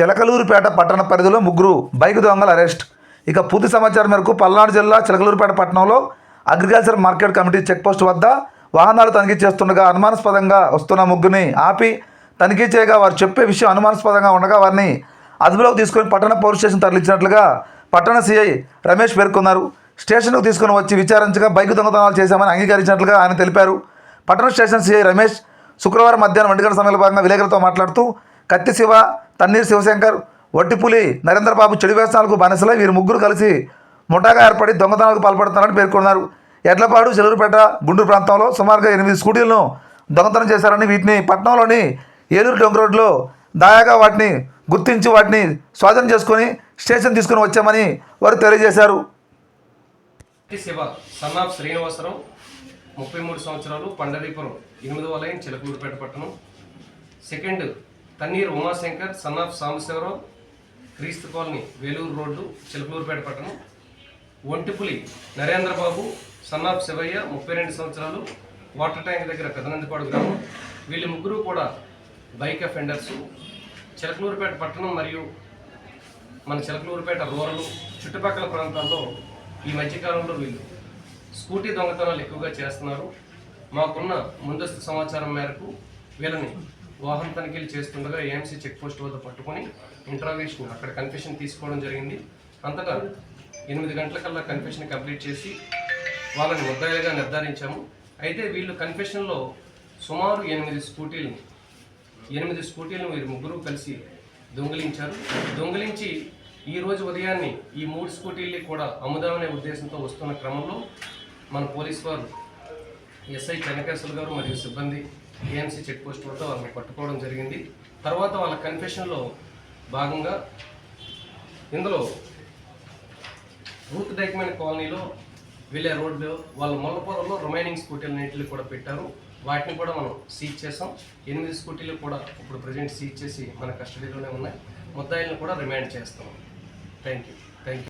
చిలకలూరుపేట పట్టణ పరిధిలో ముగ్గురు బైక్ దొంగల అరెస్ట్. ఇక పూర్తి సమాచారం మేరకు పల్నాడు జిల్లా చిలకలూరుపేట పట్టణంలో అగ్రికల్చర్ మార్కెట్ కమిటీ చెక్పోస్ట్ వద్ద వాహనాలు తనిఖీ చేస్తుండగా అనుమానాస్పదంగా వస్తున్న ముగ్గురిని ఆపి తనిఖీ చేయగా వారు చెప్పే విషయం అనుమానాస్పదంగా ఉండగా వారిని అదుపులోకి తీసుకొని పట్టణ పోలీస్ స్టేషన్ తరలించినట్లుగా పట్టణ సీఐ రమేష్ పేర్కొన్నారు. స్టేషన్కు తీసుకొని వచ్చి విచారించగా బైక్ దొంగతనాలు చేశామని అంగీకరించినట్లుగా ఆయన తెలిపారు. పట్టణ స్టేషన్ సీఐ రమేష్ శుక్రవారం మధ్యాహ్నం ఒంటి గంట సమయంలో భాగంగా విలేకరులతో మాట్లాడుతూ కత్తి శివ తన్నీర్ శివశంకర్ వట్టిపులి నరేంద్రబాబు చెడు వ్యసనాలకు బానిసలై వీరు ముగ్గురు కలిసి ముఠాగా ఏర్పడి దొంగతనాలకు పాల్పడుతున్నారని పేర్కొన్నారు. ఎడ్లపాడు చెలూరుపేట గుంటూరు ప్రాంతంలో సుమారుగా ఎనిమిది స్కూటీలను దొంగతనం చేశారని వీటిని పట్టణంలోని ఏలూరు డొంక రోడ్లో దాయాగా వాటిని గుర్తించి వాటిని స్వాధీనం చేసుకొని స్టేషన్ తీసుకొని వచ్చామని వారు తెలియజేశారు. శివ శ్రీనివాసరావు ముప్పై మూడు సంవత్సరాలు పండరీపురం ఎనిమిదవ లైన్ చిలకూరుపేట పట్టణం. Second Tanneer Umashankar son of Sambasivarao క్రీస్తు కాలనీ వేలూరు రోడ్డు చిలకలూరుపేట పట్టణం. ఒంటిపులి నరేంద్రబాబు సన్ ఆఫ్ శివయ్య ముప్పై రెండు సంవత్సరాలు వాటర్ ట్యాంక్ దగ్గర పెదనందిపాడు గ్రామం. వీళ్ళు ముగ్గురు కూడా బైక్ అఫెండర్స్ చిలకలూరుపేట పట్టణం మరియు మన చిలకలూరుపేట రూరల్ చుట్టుపక్కల ప్రాంతాల్లో ఈ మధ్యకాలంలో వీళ్ళు స్కూటీ దొంగతనాలు ఎక్కువగా చేస్తున్నారు. మాకున్న ముందస్తు సమాచారం మేరకు వీళ్ళని వాహన తనిఖీలు చేస్తుండగా ఏఎంసీ చెక్ పోస్ట్ వద్ద పట్టుకొని ఇంట్రాగేషన్ అక్కడ కన్ఫెషన్ తీసుకోవడం జరిగింది. అంతటా ఎనిమిది గంటలకల్లా కన్ఫెషన్ కంప్లీట్ చేసి వాళ్ళని ముద్దాయిలుగా నిర్ధారించాము. అయితే వీళ్ళు కన్ఫెషన్లో సుమారు ఎనిమిది స్కూటీలను ఎనిమిది స్కూటీలను వీరు ముగ్గురు కలిసి దొంగిలించారు. దొంగిలించి ఈ రోజు ఉదయాన్నే ఈ మూడు స్కూటీల్ని కూడా అమ్ముదామనే ఉద్దేశంతో వస్తున్న క్రమంలో మన పోలీస్ వారు ఎస్ఐ చెన్నకేశ్వర గారు మరియు సిబ్బంది ఏఎంసీ చెక్ పోస్ట్ వద్ద వాళ్ళని పట్టుకోవడం జరిగింది. తర్వాత వాళ్ళ కన్ఫెషన్లో భాగంగా ఇందులో రూత్ డైక్మెన్ కాలనీలో వెళ్ళే రోడ్లో వాళ్ళ మొల్లపొలంలో రిమైనింగ్ స్కూటీలన్నింటిని కూడా పెట్టారు. వాటిని కూడా మనం సీజ్ చేసాం ఎనిమిది స్కూటీలు కూడా ఇప్పుడు ప్రజెంట్ సీజ్ చేసి మన కస్టడీలోనే ఉన్నాయి. ముద్దాయిలను కూడా రిమాండ్ చేస్తాం. Thank you. Thank you.